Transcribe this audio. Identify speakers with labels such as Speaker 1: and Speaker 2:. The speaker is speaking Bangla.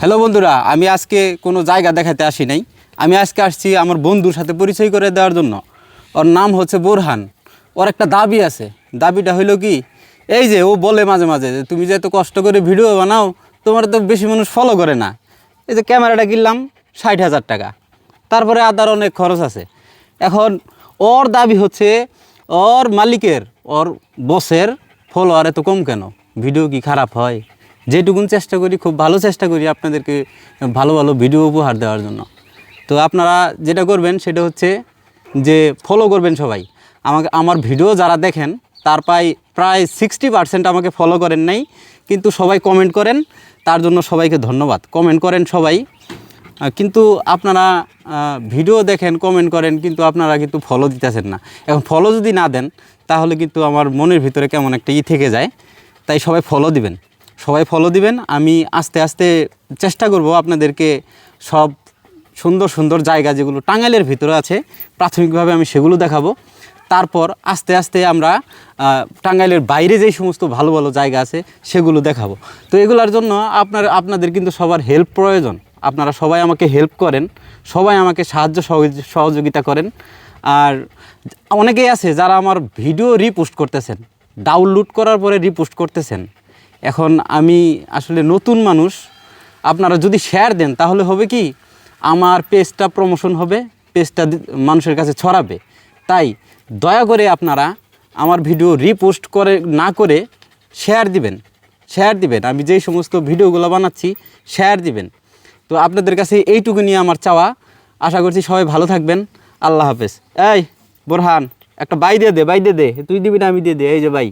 Speaker 1: হ্যালো বন্ধুরা, আমি আজকে কোনো জায়গা দেখাতে আসি নাই। আমি আজকে আসছি আমার বন্ধুর সাথে পরিচয় করে দেওয়ার জন্য। ওর নাম হচ্ছে বোরহান। ওর একটা দাবি আছে। দাবিটা হইল কি, এই যে ও বলে মাঝে মাঝে যে, তুমি যে এত কষ্ট করে ভিডিও বানাও, তোমার তো বেশি মানুষ ফলো করে না। এই যে ক্যামেরাটা কিনলাম, ষাট হাজার টাকা। তারপরে আদার অনেক খরচ আছে। এখন ওর দাবি হচ্ছে, ওর মালিকের, ওর বসের ফলোয়ার এত কম কেন? ভিডিও কি খারাপ হয়? যেটুকুন চেষ্টা করি, খুব ভালো চেষ্টা করি আপনাদেরকে ভালো ভালো ভিডিও উপহার দেওয়ার জন্য। তো আপনারা যেটা করবেন সেটা হচ্ছে যে ফলো করবেন সবাই। আমাকে, আমার ভিডিও যারা দেখেন, তার প্রায় প্রায় সিক্সটি পার্সেন্ট আমাকে ফলো করেন নাই, কিন্তু সবাই কমেন্ট করেন, তার জন্য সবাইকে ধন্যবাদ। কমেন্ট করেন সবাই। কিন্তু আপনারা ভিডিও দেখেন কমেন্ট করেন, কিন্তু আপনারা কিন্তু ফলো দিতেছেন না। এখন ফলো যদি না দেন, তাহলে কিন্তু আমার মনের ভিতরে কেমন একটা ই থেকে যায়। তাই সবাই ফলো দিবেন। সবাই ফলো দিবেন। আমি আস্তে আস্তে চেষ্টা করব আপনাদেরকে সব সুন্দর সুন্দর জায়গা যেগুলো টাঙ্গাইলের ভিতরে আছে, প্রাথমিকভাবে আমি সেগুলো দেখাবো। তারপর আস্তে আস্তে আমরা টাঙ্গাইলের বাইরে যেই সমস্ত ভালো ভালো জায়গা আছে সেগুলো দেখাবো। তো এগুলোর জন্য আপনার, আপনাদের কিন্তু সবার হেল্প প্রয়োজন। আপনারা সবাই আমাকে হেল্প করেন, সবাই আমাকে সাহায্য সহযোগি- সহযোগিতা করেন। আর অনেকেই আছে যারা আমার ভিডিও রিপোস্ট করতেছেন ডাউনলোড করার পরে রিপোস্ট করতেছেন। এখন আমি আসলে নতুন মানুষ, আপনারা যদি শেয়ার দেন, তাহলে হবে কি, আমার পেজটা প্রমোশন হবে পেজটা মানুষের কাছে ছড়াবে। তাই দয়া করে আপনারা আমার ভিডিও রিপোস্ট করে, না করে শেয়ার দিবেন। শেয়ার দিবেন। আমি যেই সমস্ত ভিডিওগুলো বানাচ্ছি শেয়ার দিবেন। তো আপনাদের কাছে এইটুকু নিয়ে আমার চাওয়া। আশা করছি সবাই ভালো থাকবেন। আল্লাহ হাফেজ। এই, বোরহান, একটা বাই দিয়ে দে, বাই দিয়ে দে। তুই দিবি না, আমি দিয়ে দে। এই যে বাই।